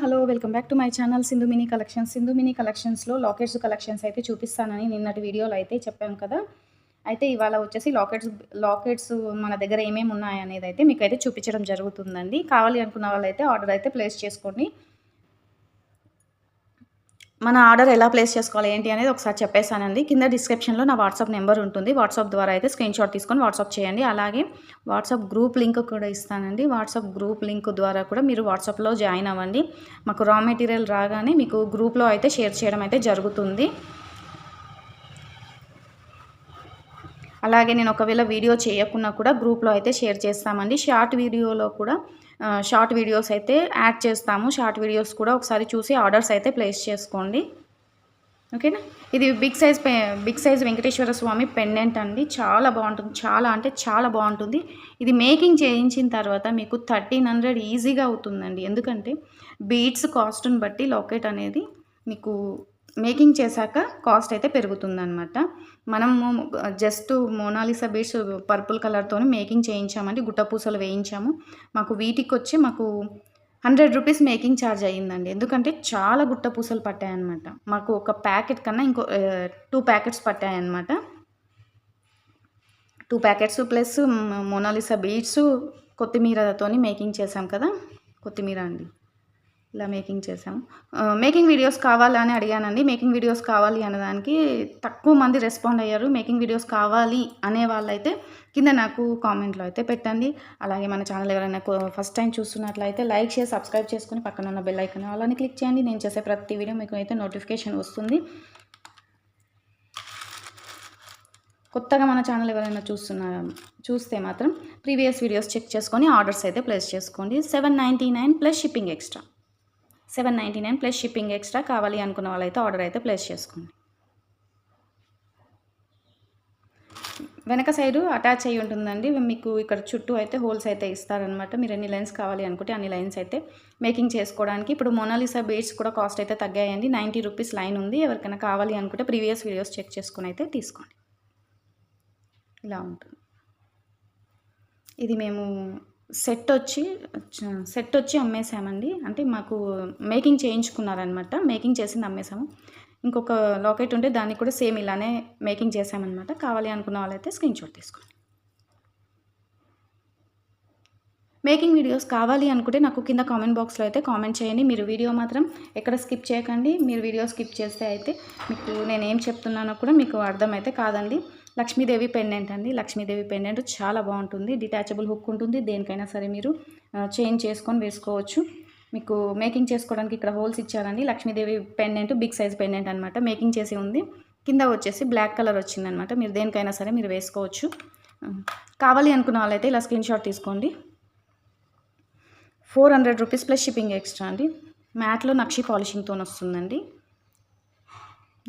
Hello welcome back to my channel Sindhu mini collections. Sindhu mini కలెక్షన్స్లో lockets collections అయితే చూపిస్తానని నిన్నటి వీడియోలో అయితే చెప్పాను కదా. అయితే ఇవాళ వచ్చేసి లాకెట్స్ లాకెట్స్ మన దగ్గర ఏమేమి ఉన్నాయి అనేది అయితే మీకు అయితే చూపించడం జరుగుతుందండి. కావాలి అనుకున్న వాళ్ళైతే ఆర్డర్ అయితే ప్లేస్ చేసుకోండి. మన ఆర్డర్ ఎలా ప్లేస్ చేసుకోవాలి ఏంటి అనేది ఒకసారి చెప్పేసానండి కింద డిస్క్రిప్షన్లో నా వాట్సాప్ నెంబర్ ఉంటుంది. వాట్సాప్ ద్వారా అయితే స్క్రీన్ షాట్ తీసుకొని వాట్సాప్ చేయండి. అలాగే వాట్సాప్ గ్రూప్ లింక్ కూడా ఇస్తానండి. వాట్సాప్ గ్రూప్ లింక్ ద్వారా కూడా మీరు వాట్సాప్లో జాయిన్ అవ్వండి. మాకు రా మెటీరియల్ రాగానే మీకు గ్రూప్లో అయితే షేర్ చేయడం అయితే జరుగుతుంది. అలాగే నేను ఒకవేళ వీడియో చేయకున్నా కూడా గ్రూప్లో అయితే షేర్ చేస్తామండి. షార్ట్ వీడియోలో కూడా షార్ట్ వీడియోస్ అయితే యాడ్ చేస్తాము. షార్ట్ వీడియోస్ కూడా ఒకసారి చూసి ఆర్డర్స్ అయితే ప్లేస్ చేసుకోండి. ఓకేనా? ఇది బిగ్ సైజ్ పె big size Venkateswara Swamy pendant అండి. చాలా బాగుంటుంది. చాలా అంటే చాలా బాగుంటుంది. ఇది మేకింగ్ చేయించిన తర్వాత మీకు థర్టీన్ హండ్రెడ్ ఈజీగా అవుతుందండి. ఎందుకంటే బీట్స్ కాస్ట్ని బట్టి లాకెట్ అనేది మీకు మేకింగ్ చేశాక కాస్ట్ అయితే పెరుగుతుందనమాట మనము జస్ట్ మోనాలిసా బీడ్స్ పర్పుల్ కలర్తో మేకింగ్ చేయించామండి. గుట్టపూసలు వేయించాము. మాకు వీటికి వచ్చి మాకు హండ్రెడ్ రూపీస్ మేకింగ్ ఛార్జ్ అయ్యిందండి. ఎందుకంటే చాలా గుట్ట పూసలు పట్టాయన్నమాట. మాకు ఒక ప్యాకెట్ కన్నా ఇంకో two packets పట్టాయన్నమాట. Two packets plus Monalisa beads కొత్తిమీరతోని making చేసాం కదా. కొత్తిమీర అండి. ఇలా మేకింగ్ చేసాము మేకింగ్ వీడియోస్ కావాలని అడిగానండి. మేకింగ్ వీడియోస్ కావాలి అన్నదానికి తక్కువ మంది రెస్పాండ్ అయ్యారు. మేకింగ్ వీడియోస్ కావాలి అనే వాళ్ళైతే కింద నాకు కామెంట్లో అయితే పెట్టండి. అలాగే మన ఛానల్ ఎవరైనా ఫస్ట్ టైం చూస్తున్నట్లయితే లైక్ చేసి సబ్స్క్రైబ్ చేసుకుని పక్కన ఉన్న బెల్ ఐకన్ అలానే క్లిక్ చేయండి. నేను చేసే ప్రతి వీడియో మీకు అయితే నోటిఫికేషన్ వస్తుంది. కొత్తగా మన ఛానల్ ఎవరైనా చూస్తున్నారా చూస్తే మాత్రం ప్రీవియస్ వీడియోస్ చెక్ చేసుకొని ఆర్డర్స్ అయితే ప్లేస్ చేసుకోండి. Seven ninety nine plus shipping extra. Seven ninety nine plus shipping extra కావాలి అనుకున్న వాళ్ళైతే ఆర్డర్ అయితే ప్లేస్ చేసుకోండి. వెనక సైడు అటాచ్ అయ్యి ఉంటుందండి. మీకు ఇక్కడ చుట్టూ అయితే హోల్స్ అయితే ఇస్తారనమాట మీరు ఎన్ని లైన్స్ కావాలి అనుకుంటే అన్ని లైన్స్ అయితే మేకింగ్ చేసుకోవడానికి. ఇప్పుడు మొనాలిసా బేడ్స్ కూడా కాస్ట్ అయితే తగ్గాయండి. నైంటీ రూపీస్ లైన్ ఉంది. ఎవరికైనా కావాలి అనుకుంటే ప్రీవియస్ వీడియోస్ చెక్ చేసుకుని అయితే తీసుకోండి. ఇలా ఉంటుంది. ఇది మేము సెట్ వచ్చి సెట్ వచ్చి అమ్మేసామండి అంటే మాకు మేకింగ్ చేయించుకున్నారనమాట. మేకింగ్ చేసింది అమ్మేసాము ఇంకొక లాకెట్ ఉంటే దానికి కూడా సేమ్ ఇలానే మేకింగ్ చేసామన్నమాట కావాలి అనుకున్న వాళ్ళైతే స్క్రీన్ షాట్ తీసుకోండి. మేకింగ్ వీడియోస్ కావాలి అనుకుంటే నాకు కింద కామెంట్ బాక్స్లో అయితే కామెంట్ చేయండి. మీరు వీడియో మాత్రం ఎక్కడ స్కిప్ చేయకండి. మీరు వీడియో స్కిప్ చేస్తే అయితే మీకు నేను ఏం చెప్తున్నానో కూడా మీకు అర్థమైతే కాదండి. లక్ష్మీదేవి పెండెంట్ అండి. లక్ష్మీదేవి పెండెంట్ చాలా బాగుంటుంది. డిటాచబుల్ హుక్ ఉంటుంది. దేనికైనా సరే మీరు చేంజ్ చేసుకొని వేసుకోవచ్చు. మీకు మేకింగ్ చేసుకోవడానికి ఇక్కడ హోల్స్ ఇచ్చారండి. Lakshmidevi pendant big size pendant అనమాట మేకింగ్ చేసి ఉంది. కింద వచ్చేసి బ్లాక్ కలర్ వచ్చిందనమాట మీరు దేనికైనా సరే మీరు వేసుకోవచ్చు. కావాలి అనుకున్న వాళ్ళైతే ఇలా స్క్రీన్ షాట్ తీసుకోండి. Four hundred rupees plus shipping extra అండి. మ్యాట్లో నక్షి పాలిషింగ్తో వస్తుందండి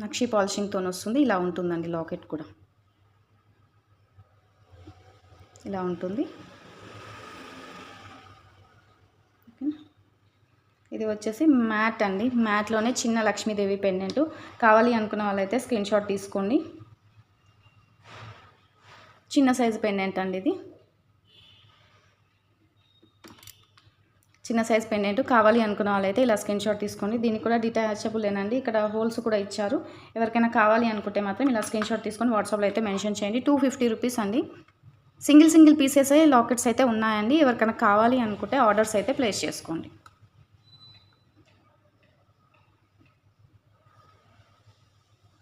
నక్షి పాలిషింగ్తో వస్తుంది ఇలా ఉంటుందండి లాకెట్ కూడా. ఇలా ఉంటుంది. ఇది వచ్చేసి మ్యాట్ అండి. మ్యాట్లోనే చిన్న లక్ష్మీదేవి పెండెంట్ కావాలి అనుకున్న వాళ్ళైతే స్క్రీన్ షాట్ తీసుకోండి. చిన్న సైజు పెండెంట్ అండి ఇది. చిన్న సైజ్ పెండెంట్ కావాలి అనుకున్న వాళ్ళైతే ఇలా స్క్రీన్ షాట్ తీసుకోండి. దీనికి కూడా డిటాచబుల్ేనండి ఇక్కడ హోల్స్ కూడా ఇచ్చారు. ఎవరికైనా కావాలి అనుకుంటే మాత్రం ఇలా స్క్రీన్ షాట్ తీసుకొని వాట్సాప్లో అయితే మెన్షన్ చేయండి. టూ ఫిఫ్టీ రూపీస్ అండి. సింగిల్ సింగిల్ పీసెస్ లాకెట్స్ అయితే ఉన్నాయండి. ఎవరికైనా కావాలి అనుకుంటే ఆర్డర్స్ అయితే ప్లేస్ చేసుకోండి.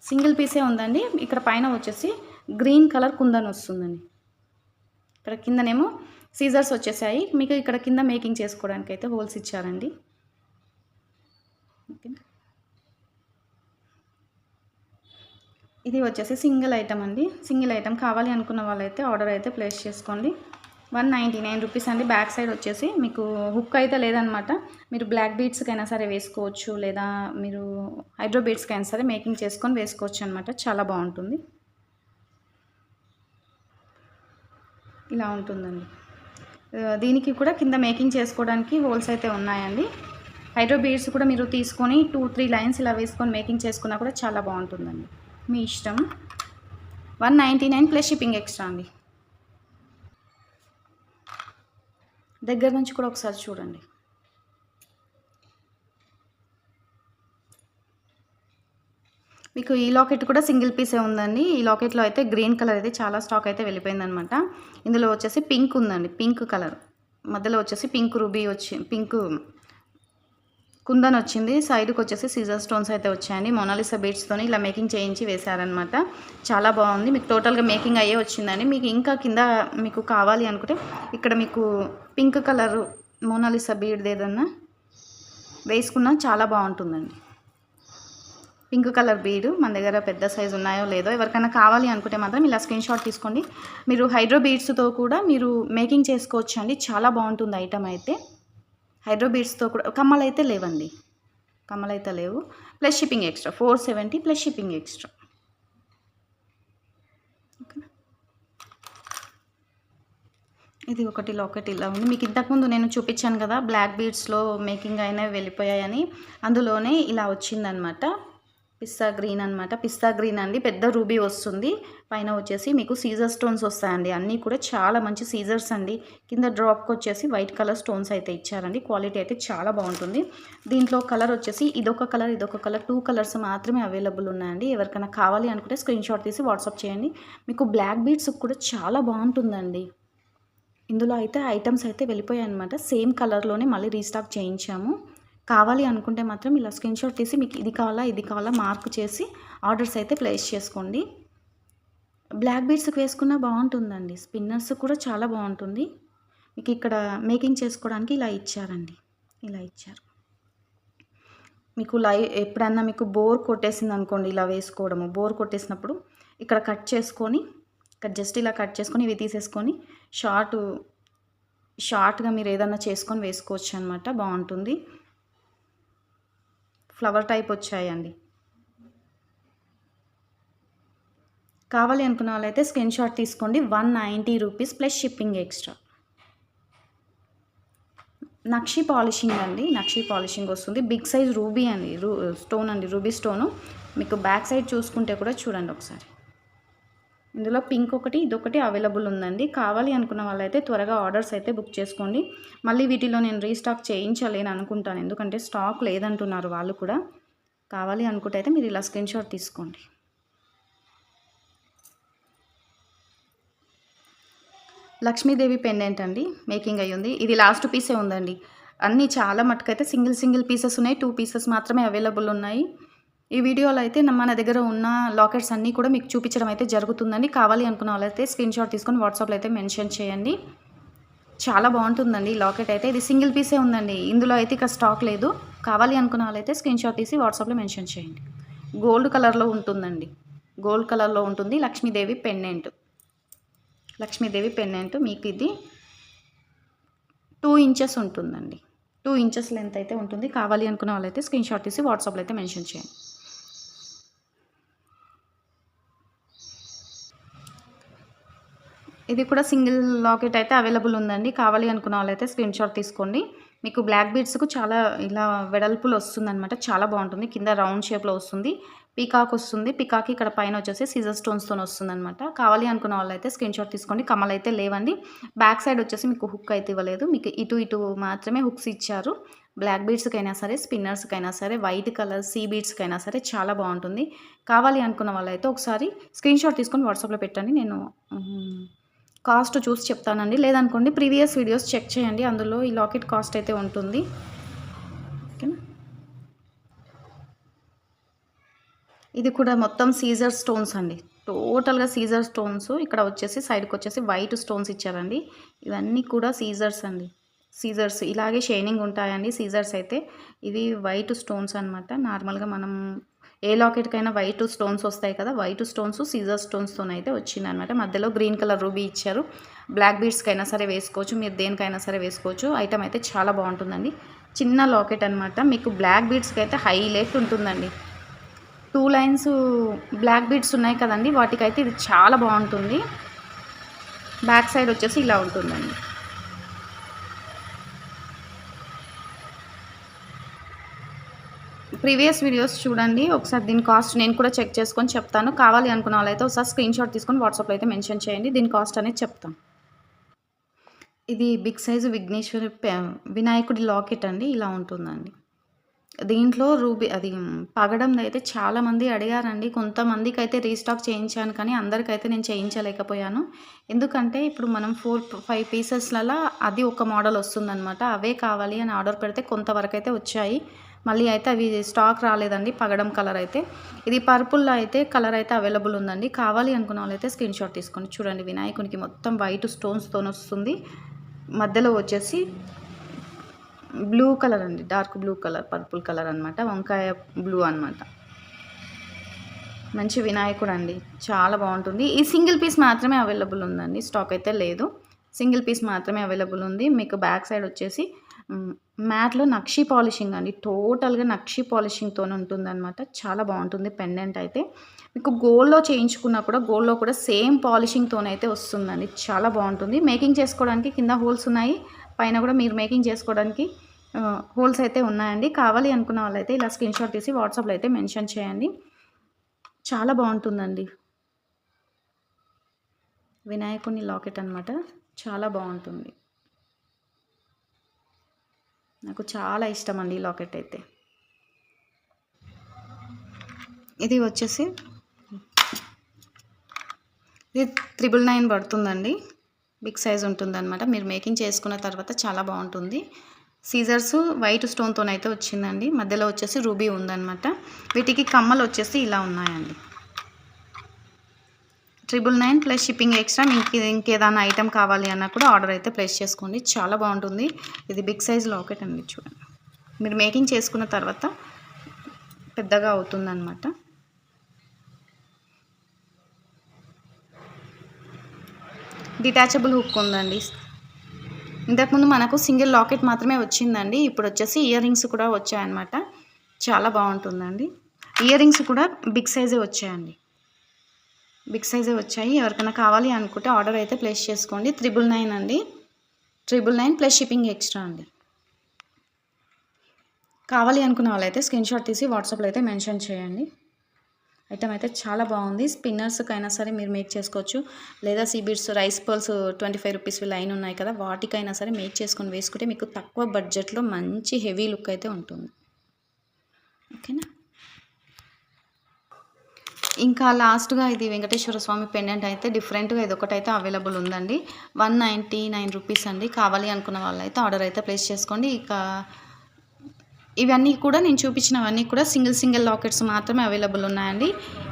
సింగిల్ పీసే ఉందండి. ఇక్కడ పైన వచ్చేసి గ్రీన్ కలర్ కుందన్ వస్తుందండి. ఇక్కడ కిందనేమో సీజర్స్ వచ్చేసాయి. మీకు ఇక్కడ కింద మేకింగ్ చేసుకోవడానికి అయితే హోల్స్ ఇచ్చారండి. ఓకే ఇది వచ్చేసి సింగిల్ ఐటమ్ అండి. సింగిల్ ఐటమ్ కావాలి అనుకున్న వాళ్ళైతే ఆర్డర్ అయితే ప్లేస్ చేసుకోండి. వన్ నైంటీ నైన్ రూపీస్ అండి. బ్యాక్ సైడ్ వచ్చేసి మీకు హుక్ అయితే లేదనమాట. మీరు బ్లాక్ బీడ్స్కైనా సరే వేసుకోవచ్చు లేదా మీరు హైడ్రో బీడ్స్కైనా సరే మేకింగ్ చేసుకొని వేసుకోవచ్చు అనమాట. చాలా బాగుంటుంది. ఇలా ఉంటుందండి. దీనికి కూడా కింద మేకింగ్ చేసుకోవడానికి హోల్స్ అయితే ఉన్నాయండి. హైడ్రో బీడ్స్ కూడా మీరు తీసుకొని టూ త్రీ లైన్స్ ఇలా వేసుకొని మేకింగ్ చేసుకున్నా కూడా చాలా బాగుంటుందండి. మీ ఇష్టం. One ninety nine plus shipping extra అండి. దగ్గర నుంచి కూడా ఒకసారి చూడండి. మీకు ఈ లాకెట్ కూడా సింగిల్ పీసే ఉందండి. ఈ లాకెట్లో అయితే గ్రీన్ కలర్ అయితే చాలా స్టాక్ అయితే వెళ్ళిపోయిందనమాట. ఇందులో వచ్చేసి పింక్ ఉందండి. Pink colour. మధ్యలో వచ్చేసి పింక్ రూబీ వచ్చి పింక్ కుందన్ వచ్చింది సైడ్కి వచ్చేసి సీజర్ స్టోన్స్ అయితే వచ్చాయండి. మొనాలిసా బీడ్స్తోని ఇలా మేకింగ్ చేయించి వేశారనమాట చాలా బాగుంది. మీకు టోటల్గా మేకింగ్ అయ్యే వచ్చిందండి. మీకు ఇంకా కింద మీకు కావాలి అనుకుంటే ఇక్కడ మీకు పింక్ కలర్ మోనాలిసా బీడ్ది ఏదన్నా వేసుకున్నా చాలా బాగుంటుందండి. పింక్ కలర్ బీడు మన దగ్గర పెద్ద సైజు ఉన్నాయో లేదో ఎవరికైనా కావాలి అనుకుంటే మాత్రం ఇలా స్క్రీన్ షాట్ తీసుకోండి. మీరు హైడ్రో బీడ్స్తో కూడా మీరు మేకింగ్ చేసుకోవచ్చు అండి చాలా బాగుంటుంది ఐటమ్ అయితే. హైడ్రో బీడ్స్తో కూడా కమ్మలు అయితే లేవండి. కమ్మలు అయితే లేవు. Plus shipping extra four seventy plus shipping extra. ఇది ఒకటి లాకెట్ ఇలా ఉంది. మీకు ఇంతకుముందు నేను చూపించాను కదా బ్లాక్ బీడ్స్లో మేకింగ్ అయినవి వెళ్ళిపోయాయని. అందులోనే ఇలా వచ్చిందనమాట. పిస్తా గ్రీన్ అనమాట పిస్తా గ్రీన్ అండి పెద్ద రూబీ వస్తుంది. పైన వచ్చేసి మీకు సీజర్ స్టోన్స్ వస్తాయండి. అన్నీ కూడా చాలా మంచి సీజర్స్ అండి. కింద డ్రాప్కి వచ్చేసి వైట్ కలర్ స్టోన్స్ అయితే ఇచ్చారండి. క్వాలిటీ అయితే చాలా బాగుంటుంది. దీంట్లో కలర్ వచ్చేసి ఇదొక కలర్ ఇదొక కలర్. టూ కలర్స్ మాత్రమే అవైలబుల్ ఉన్నాయండి. ఎవరికైనా కావాలి అనుకుంటే స్క్రీన్ షాట్ తీసి వాట్సాప్ చేయండి. మీకు బ్లాక్ బీడ్స్ కూడా చాలా బాగుంటుందండి. ఇందులో అయితే ఐటమ్స్ అయితే వెళ్ళిపోయాయి అనమాట సేమ్ కలర్లోనే మళ్ళీ రీస్టాక్ చేయించాము. కావాలి అనుకుంటే మాత్రం ఇలా స్క్రీన్ షాట్ తీసి మీకు ఇది కావాలా ఇది కావాలా మార్క్ చేసి ఆర్డర్స్ అయితే ప్లేస్ చేసుకోండి. బ్లాక్ బీడ్స్కి వేసుకున్న బాగుంటుందండి. స్పిన్నర్స్ కూడా చాలా బాగుంటుంది. మీకు ఇక్కడ మేకింగ్ చేసుకోవడానికి ఇలా ఇచ్చారండి. ఇలా ఇచ్చారు. మీకు లై ఎప్పుడన్నా మీకు బోర్ కొట్టేసింది అనుకోండి ఇలా వేసుకోవడము. బోర్ కొట్టేసినప్పుడు ఇక్కడ కట్ చేసుకొని ఇక్కడ జస్ట్ ఇలా కట్ చేసుకొని ఇవి తీసేసుకొని షార్ట్ షార్ట్గా మీరు ఏదన్నా చేసుకొని వేసుకోవచ్చు అనమాట బాగుంటుంది. ఫ్లవర్ టైప్ వచ్చాయండి. కావాలి అనుకున్న వాళ్ళైతే స్క్రీన్ షాట్ తీసుకోండి. One ninety rupees plus shipping extra. Nakshi polishing అండి. నక్షి పాలిషింగ్ వస్తుంది. బిగ్ సైజ్ రూబీ అండి. రూ స్టోన్ అండి. Ruby stone. మీకు బ్యాక్ సైడ్ చూసుకుంటే కూడా చూడండి ఒకసారి. ఇందులో పింక్ ఒకటి ఇదొకటి అవైలబుల్ ఉందండి. కావాలి అనుకున్న వాళ్ళైతే త్వరగా ఆర్డర్స్ అయితే బుక్ చేసుకోండి. మళ్ళీ వీటిలో నేను రీస్టాక్ చేయించలేను అనుకుంటాను. ఎందుకంటే స్టాక్ లేదంటున్నారు వాళ్ళు కూడా. కావాలి అనుకుంటే అయితే మీరు ఇలా స్క్రీన్ షాట్ తీసుకోండి. లక్ష్మీదేవి పెండెంట్ అండి. మేకింగ్ అయ్యింది ఇది లాస్ట్ పీసే ఉందండి. అన్నీ చాలా మటుకైతే సింగిల్ సింగిల్ పీసెస్ ఉన్నాయి. టూ పీసెస్ మాత్రమే అవైలబుల్ ఉన్నాయి. ఈ వీడియోలో అయితే మన దగ్గర ఉన్న లాకెట్స్ అన్నీ కూడా మీకు చూపించడం అయితే జరుగుతుందండి. కావాలి అనుకున్న వాళ్ళైతే స్క్రీన్ షాట్ తీసుకొని వాట్సాప్లో అయితే మెన్షన్ చేయండి. చాలా బాగుంటుందండి లాకెట్ అయితే. ఇది సింగిల్ పీసే ఉందండి. ఇందులో అయితే ఇక స్టాక్ లేదు. కావాలి అనుకున్న వాళ్ళైతే స్క్రీన్ షాట్ తీసి వాట్సాప్లో మెన్షన్ చేయండి. గోల్డ్ కలర్లో ఉంటుందండి. గోల్డ్ కలర్లో ఉంటుంది. లక్ష్మీదేవి పెన్నెంట్ లక్ష్మీదేవి పెన్నెంట్ మీకు ఇది టూ ఇంచెస్ ఉంటుందండి. టూ ఇంచెస్ లెంత్ అయితే ఉంటుంది. కావాలి అనుకున్న వాళ్ళైతే స్క్రీన్ షాట్ తీసి వాట్సాప్లో అయితే మెన్షన్ చేయండి. ఇది కూడా సింగిల్ లాకెట్ అయితే అవైలబుల్ ఉందండి. కావాలి అనుకున్న వాళ్ళైతే స్క్రీన్ షాట్ తీసుకోండి. మీకు బ్లాక్ బీడ్స్కు చాలా ఇలా వెడల్పులు వస్తుందన్నమాట. చాలా బాగుంటుంది. కింద రౌండ్ షేప్లో వస్తుంది. పీకాక్ వస్తుంది. పీకాక్ ఇక్కడ పైన వచ్చేసి సీజర్ స్టోన్స్తో వస్తుందన్నమాట. కావాలి అనుకున్న వాళ్ళైతే స్క్రీన్ షాట్ తీసుకోండి. కమల్ అయితే లేవండి. బ్యాక్ సైడ్ వచ్చేసి మీకు హుక్ అయితే ఇవ్వలేదు. మీకు ఇటు ఇటు మాత్రమే హుక్స్ ఇచ్చారు. బ్లాక్ బీడ్స్కైనా సరే స్పిన్నర్స్కైనా సరే వైట్ కలర్ సీ బీడ్స్కైనా సరే చాలా బాగుంటుంది. కావాలి అనుకున్న వాళ్ళైతే ఒకసారి స్క్రీన్ షాట్ తీసుకొని వాట్సాప్లో పెట్టండి. నేను కాస్ట్ చూసి చెప్తానండి. లేదనుకోండి ప్రీవియస్ వీడియోస్ చెక్ చేయండి. అందులో ఈ లాకెట్ కాస్ట్ అయితే ఉంటుంది. ఓకేనా? ఇది కూడా మొత్తం సీజర్ స్టోన్స్ అండి. టోటల్గా సీజర్ స్టోన్స్ ఇక్కడ వచ్చేసి సైడ్కి వచ్చేసి వైట్ స్టోన్స్ ఇచ్చారండి. ఇవన్నీ కూడా సీజర్స్ అండి. సీజర్స్ ఇలాగే షైనింగ్ ఉంటాయండి. సీజర్స్ అయితే ఇవి వైట్ స్టోన్స్ అనమాట నార్మల్గా మనం ఏ లాకెట్కైనా వైట్ స్టోన్స్ వస్తాయి కదా వైట్ స్టోన్స్ సీజర్ స్టోన్స్తో అయితే వచ్చింది అనమాట మధ్యలో గ్రీన్ కలర్ రూబీ ఇచ్చారు. బ్లాక్ బీడ్స్కైనా అయినా సరే వేసుకోవచ్చు మీరు దేనికైనా సరే వేసుకోవచ్చు. ఐటమ్ అయితే చాలా బాగుంటుందండి. చిన్న లాకెట్ అనమాట మీకు బ్లాక్ బీడ్స్కి అయితే హైలైట్ ఉంటుందండి. టూ లైన్స్ బ్లాక్ బీడ్స్ ఉన్నాయి కదండి వాటికైతే ఇది చాలా బాగుంటుంది. బ్యాక్ సైడ్ వచ్చేసి ఇలా ఉంటుందండి. ప్రీవియస్ వీడియోస్ చూడండి. ఒకసారి దీని కాస్ట్ నేను కూడా చెక్ చేసుకొని చెప్తాను. కావాలి అనుకున్న వాళ్ళైతే ఒకసారి స్క్రీన్ షాట్ తీసుకొని వాట్సాప్లో అయితే మెన్షన్ చేయండి. దీని కాస్ట్ అనేది చెప్తాను ఇది బిగ్ సైజు విఘ్నేశ్వరి వినాయకుడి లాకెట్ అండి. ఇలా ఉంటుందండి. దీంట్లో రూబీ అది పగడంది అయితే చాలామంది అడిగారండి. కొంతమందికి అయితే రీస్టాక్ చేయించాను కానీ అందరికైతే నేను చేయించలేకపోయాను. ఎందుకంటే ఇప్పుడు మనం ఫోర్ ఫైవ్ పీసెస్లలో అది ఒక మోడల్ వస్తుందన్నమాట. అవే కావాలి అని ఆర్డర్ పెడితే కొంతవరకు అయితే వచ్చాయి. మళ్ళీ అయితే అవి స్టాక్ రాలేదండి పగడం కలర్ అయితే. ఇది పర్పుల్లో అయితే కలర్ అయితే అవైలబుల్ ఉందండి. కావాలి అనుకున్న వాళ్ళైతే స్క్రీన్ షాట్ తీసుకోండి చూడండి. వినాయకునికి మొత్తం వైట్ స్టోన్స్తో వస్తుంది. మధ్యలో వచ్చేసి బ్లూ కలర్ అండి dark blue colour purple colour అనమాట వంకాయ బ్లూ అనమాట మంచి వినాయకుడు అండి. చాలా బాగుంటుంది. ఈ సింగిల్ పీస్ మాత్రమే అవైలబుల్ ఉందండి. స్టాక్ అయితే లేదు. సింగిల్ పీస్ మాత్రమే అవైలబుల్ ఉంది. మీకు బ్యాక్ సైడ్ వచ్చేసి మ్యాట్లో నక్షి పాలిషింగ్ అండి. టోటల్గా నక్షి పాలిషింగ్తో ఉంటుందన్నమాట. చాలా బాగుంటుంది పెండెంట్ అయితే. మీకు గోల్డ్లో చేయించుకున్నా కూడా గోల్డ్లో కూడా సేమ్ పాలిషింగ్తోనైతే వస్తుందండి. చాలా బాగుంటుంది. మేకింగ్ చేసుకోవడానికి కింద హోల్స్ ఉన్నాయి. పైన కూడా మీరు మేకింగ్ చేసుకోవడానికి హోల్స్ అయితే ఉన్నాయండి. కావాలి అనుకున్న వాళ్ళైతే ఇలా స్క్రీన్ షాట్ తీసి వాట్సాప్లో అయితే మెన్షన్ చేయండి. చాలా బాగుంటుందండి. వినాయకుని లాకెట్ అనమాట చాలా బాగుంటుంది. నాకు చాలా ఇష్టం అండి ఈ లాకెట్ అయితే. ఇది వచ్చేసి ఇది త్రిబుల్ నైన్ పడుతుందండి. బిగ్ సైజ్ ఉంటుందన్నమాట. మీరు మేకింగ్ చేసుకున్న తర్వాత చాలా బాగుంటుంది. సీజర్స్ వైట్ స్టోన్తో అయితే వచ్చిందండి. మధ్యలో వచ్చేసి రూబీ ఉందన్నమాట. వీటికి కమ్మలు వచ్చేసి ఇలా ఉన్నాయండి. Triple nine plus shipping extra మీకు ఇంకేదైనా ఐటెం కావాలి అన్నా కూడా ఆర్డర్ అయితే ప్లేస్ చేసుకోండి. చాలా బాగుంటుంది. ఇది బిగ్ సైజ్ లాకెట్ అండి చూడండి. మీరు మేకింగ్ చేసుకున్న తర్వాత పెద్దగా అవుతుందన్నమాట. డిటాచబుల్ హుక్ ఉందండి. ఇంతకుముందు మనకు సింగిల్ లాకెట్ మాత్రమే వచ్చిందండి. ఇప్పుడు వచ్చేసి ఇయర్ రింగ్స్ కూడా వచ్చాయన్నమాట. చాలా బాగుంటుందండి. ఇయర్ రింగ్స్ కూడా బిగ్ సైజే వచ్చాయండి. బిగ్ సైజే వచ్చాయి. ఎవరికైనా కావాలి అనుకుంటే ఆర్డర్ అయితే ప్లేస్ చేసుకోండి. త్రిబుల్ నైన్ అండి. Triple nine plus shipping extra అండి. కావాలి అనుకున్న వాళ్ళైతే స్క్రీన్ షాట్ తీసి వాట్సాప్లో అయితే మెన్షన్ చేయండి. ఐటమ్ అయితే చాలా బాగుంది. స్పిన్నర్స్కైనా సరే మీరు మేక్ చేసుకోవచ్చు. లేదా sea beads rice pearls twenty five rupees line ఉన్నాయి కదా వాటికైనా సరే మేక్ చేసుకొని వేసుకుంటే మీకు తక్కువ బడ్జెట్లో మంచి హెవీ లుక్ అయితే ఉంటుంది. ఓకేనా? ఇంకా లాస్ట్గా ఇది వెంకటేశ్వర స్వామి పెండెంట్ అయితే డిఫరెంట్గా ఇది ఒకటైతే అవైలబుల్ ఉందండి. వన్ నైంటీ నైన్ రూపీస్ అండి. కావాలి అనుకున్న వాళ్ళైతే ఆర్డర్ అయితే ప్లేస్ చేసుకోండి. ఇక ఇవన్నీ కూడా నేను చూపించినవన్నీ కూడా సింగిల్ సింగిల్ లాకెట్స్ మాత్రమే అవైలబుల్ ఉన్నాయండి.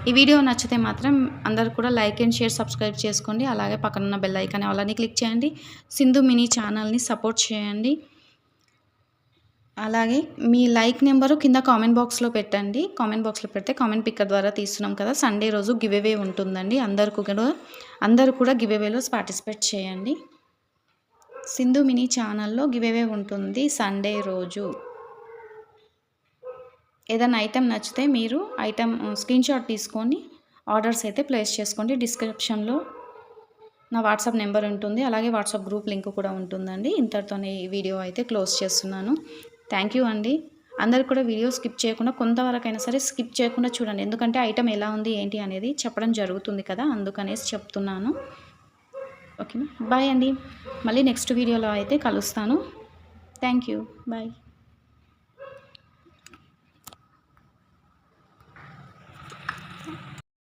ఈ వీడియో నచ్చితే మాత్రం అందరు కూడా లైక్ అండ్ షేర్ సబ్స్క్రైబ్ చేసుకోండి. అలాగే పక్కనున్న బెల్ ఐకాన్ వాళ్ళని క్లిక్ చేయండి. సింధు మినీ ఛానల్ని సపోర్ట్ చేయండి. అలాగే మీ లైక్ నెంబరు కింద కామెంట్ బాక్స్లో పెట్టండి. కామెంట్ బాక్స్లో పెడితే కామెంట్ పిక్కర్ ద్వారా తీస్తున్నాం కదా సండే రోజు గివ్ ఉంటుందండి. అందరు కూడా అందరూ కూడా గివ్ పార్టిసిపేట్ చేయండి. సింధు మినీ ఛానల్లో గివ్ ఉంటుంది సండే రోజు. ఏదైనా ఐటెం నచ్చితే మీరు ఐటెం స్క్రీన్ షాట్ తీసుకొని ఆర్డర్స్ అయితే ప్లేస్ చేసుకోండి. డిస్క్రిప్షన్లో నా వాట్సాప్ నెంబర్ ఉంటుంది. అలాగే వాట్సాప్ గ్రూప్ లింక్ కూడా ఉంటుందండి. ఇంతటితోనే ఈ వీడియో అయితే క్లోజ్ చేస్తున్నాను. థ్యాంక్ యూ అండి. అందరు కూడా వీడియో స్కిప్ చేయకుండా కొంతవరకైనా సరే స్కిప్ చేయకుండా చూడండి. ఎందుకంటే ఐటెం ఎలా ఉంది ఏంటి అనేది చెప్పడం జరుగుతుంది కదా అందుకనేసి చెప్తున్నాను. ఓకేనా? బాయ్ అండి. మళ్ళీ నెక్స్ట్ వీడియోలో అయితే కలుస్తాను. Thank you bye